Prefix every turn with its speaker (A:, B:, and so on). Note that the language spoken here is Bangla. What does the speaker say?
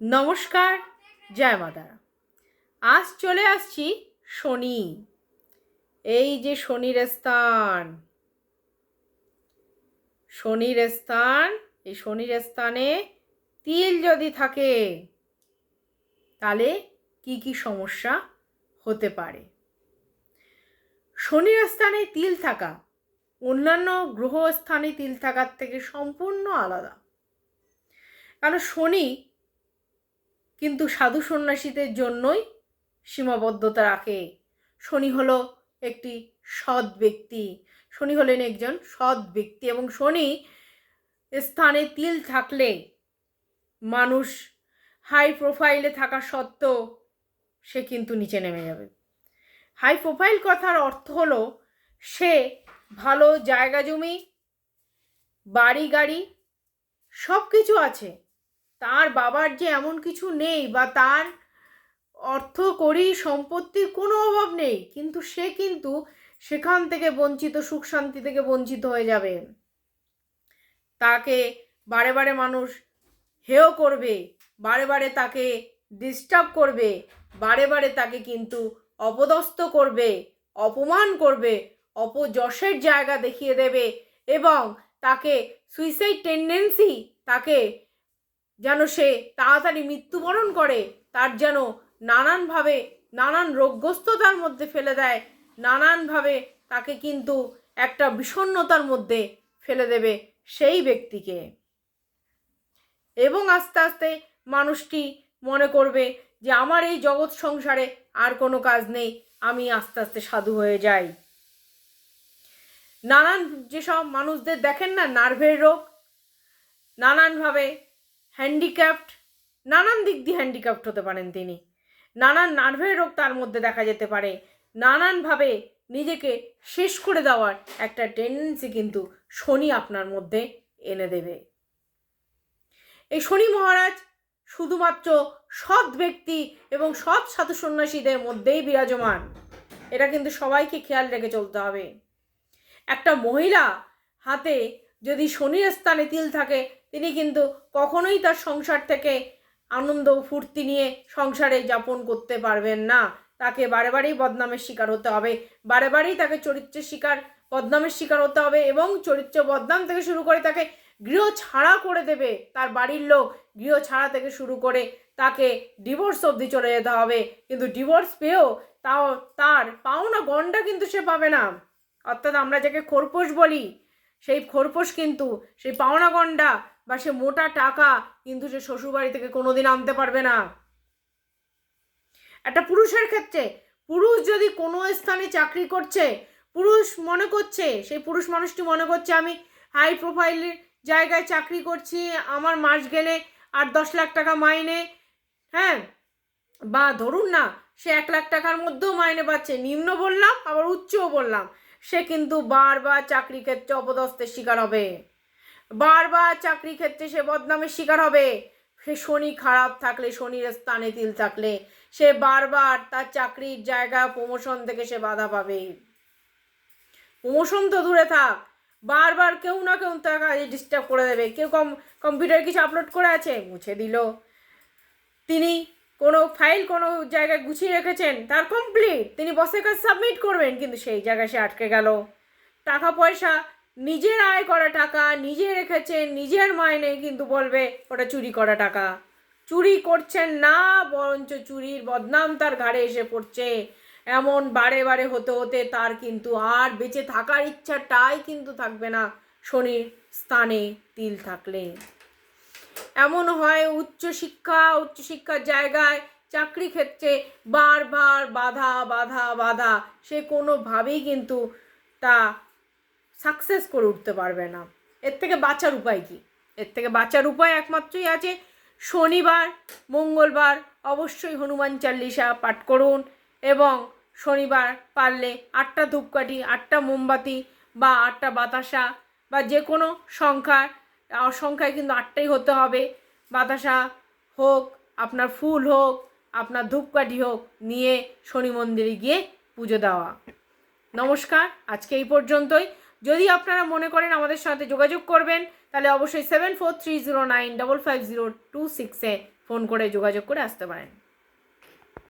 A: নমস্কার, জয় মাতারা আজ চলে আসছি শনি। এই যে শনির স্থান শনির স্থান, এই শনির স্থানে তিল যদি থাকে, তাহলে কি কি সমস্যা হতে পারে? শনির স্থানে তিল থাকা, অন্যান্য গ্রহ স্থানে তিল থাকার থেকে সম্পূর্ণ আলাদা। কারণ শনি কিন্তু সাধু সন্ন্যাসীদের জন্যই সীমাবদ্ধতা রাখে। শনি হলো একটি সৎ ব্যক্তি। শনি হলেন একজন সৎ ব্যক্তি এবং শনি স্থানে তিল থাকলে মানুষ হাই প্রোফাইলে থাকা সত্ত্বেও সে কিন্তু নিচে নেমে যাবে। হাই প্রোফাইল কথার অর্থ হলো সে ভালো জায়গা জমি বাড়ি গাড়ি সব কিছু আছে। তার বাবার যে এমন কিছু নেই বা তার অর্থ করি সম্পত্তির কোনো অভাব নেই, কিন্তু সে কিন্তু সেখান থেকে বঞ্চিত, সুখ শান্তি থেকে বঞ্চিত হয়ে যাবে। তাকে বারে বারে মানুষ হেয় করবে, বারে বারে তাকে ডিস্টার্ব করবে, বারে বারে তাকে কিন্তু অপদস্থ করবে, অপমান করবে, অপযশের জায়গা দেখিয়ে দেবে এবং তাকে সুইসাইড টেন্ডেন্সি তাকে যেন সে তাড়াতাড়ি মৃত্যুবরণ করে, তার যেন নানানভাবে নানান রোগগ্রস্ততার মধ্যে ফেলে দেয়, নানানভাবে তাকে কিন্তু একটা বিষণ্ণতার মধ্যে ফেলে দেবে সেই ব্যক্তিকে। এবং আস্তে আস্তে মানুষটি মনে করবে যে, আমার এই জগৎ সংসারে আর কোনো কাজ নেই, আমি আস্তে আস্তে সাধু হয়ে যাই। নানান যেসব মানুষদের দেখেন না, নার্ভের রোগ, নানানভাবে হ্যান্ডিক্যাপ্ট নানান দিক দিয়ে হ্যান্ডিক্যাপ্ট হতে পারেন তিনি। নানান নার্ভের রোগ তার মধ্যে দেখা যেতে পারে। নানানভাবে নিজেকে শেষ করে দেওয়ার একটা টেন্ডেন্সি কিন্তু শনি আপনার মধ্যে এনে দেবে। এই শনি মহারাজ শুধুমাত্র সৎ ব্যক্তি এবং সৎ সাধু সন্ন্যাসীদের মধ্যেই বিরাজমান। এটা কিন্তু সবাইকে খেয়াল রেখে চলতে হবে। একটা মহিলা হাতে যদি শনির স্থানে তিল থাকে তিনি কিন্তু কখনোই তার সংসার থেকে আনন্দ ফুর্তি নিয়ে সংসারে যাপন করতে পারবেন না। তাকে বারে বারেই বদনামের শিকার হতে হবে, বারে বারেই তাকে চরিত্রের শিকার, বদনামের শিকার হতে হবে এবং চরিত্র বদনাম থেকে শুরু করে তাকে গৃহ ছাড়া করে দেবে। তার বাড়ির লোক গৃহ ছাড়া থেকে শুরু করে তাকে ডিভোর্স অবধি চলে যেতে হবে। কিন্তু ডিভোর্স পেয়েও তাও তার পাওনা গন্ডা কিন্তু সে পাবে না। অর্থাৎ আমরা যাকে খোরপোশ বলি, সেই খোরপোশ কিন্তু, সেই পাওনা গন্ডা বা সে মোটা টাকা কিন্তু সে শ্বশুরবাড়ি থেকে কোনোদিন আনতে পারবে না। একটা পুরুষের ক্ষেত্রে পুরুষ যদি কোনো স্থানে চাকরি করছে, পুরুষ মনে করছে, সেই পুরুষ মানুষটি মনে করছে, আমি হাই প্রোফাইলের জায়গায় চাকরি করছি, আমার মাস গেলে আট দশ লাখ টাকা মাইনে। হ্যাঁ? বা ধরুন না, সে এক লাখ টাকার মধ্যেও মাইনে পাচ্ছে, নিম্ন বললাম, আবার উচ্চও বললাম, সে কিন্তু বারবার চাকরি ক্ষেত্রে অপদস্থের শিকার হবে। বারবার চাকরি ক্ষেত্রে সে বদনামের শিকার হবে। সে শনি খারাপ থাকলে, শনির স্থানে তিল থাকলে, সে বারবার তার চাকরির জায়গা প্রমোশন থেকে সে বাধা পাবে। প্রমোশন তো দূরে থাক। বারবার কেউ না কেউ তার কাজে ডিস্টার্ব করে দেবে। কেউ কম কম্পিউটার কিছু আপলোড করে আছে? মুছে দিল। তিনি কোনো ফাইল কোনো জায়গায় গুছিয়ে রেখেছেন? তার কমপ্লিট তিনি বসের কাছে সাবমিট করবেন, কিন্তু সেই জায়গায় সে আটকে গেল। টাকা পয়সা নিজের আয় করা টাকা, নিজে রেখেছেন, নিজের মাইনে কিন্তু বলবে ওটা চুরি করা টাকা। চুরি করছেন না, বরঞ্চ চুরির বদনাম তার ঘাড়ে এসে পড়ছে। এমন বারে বারে হতে হতে তার কিন্তু আর বেঁচে থাকার ইচ্ছাটাই কিন্তু থাকবে না। শনির স্থানে তিল থাকলে। এমন হয় উচ্চশিক্ষা উচ্চশিক্ষার জায়গায় চাকরি ক্ষেত্রে বারবার বাধা বাধা বাধা। সে কোনোভাবেই কিন্তু তা সাকসেস করে উঠতে পারবে না। এর থেকে বাঁচার উপায় কি? এর থেকে বাঁচার উপায় একমাত্রই আছে শনিবার, মঙ্গলবার অবশ্যই হনুমান চাল্লিশা পাঠ করুন এবং শনিবার পারলে আটটা ধূপকাঠি, আটটা মোমবাতি বা আটটা বাতাসা বা যে কোনো সংখ্যা সংখ্যায় কিন্তু আটটাই হতে হবে। বাতাসা হোক, আপনার ফুল হোক, আপনার ধূপকাঠি হোক নিয়ে শনি মন্দিরে গিয়ে পুজো দেওয়া। নমস্কার, আজকে এই পর্যন্তই। যদি আপনারা মনে করেন আমাদের সাথে যোগাযোগ করবেন, তাহলে অবশ্যই seven four three zero nine double five zero two সিক্সে ফোন করে যোগাযোগ করে আসতে পারেন।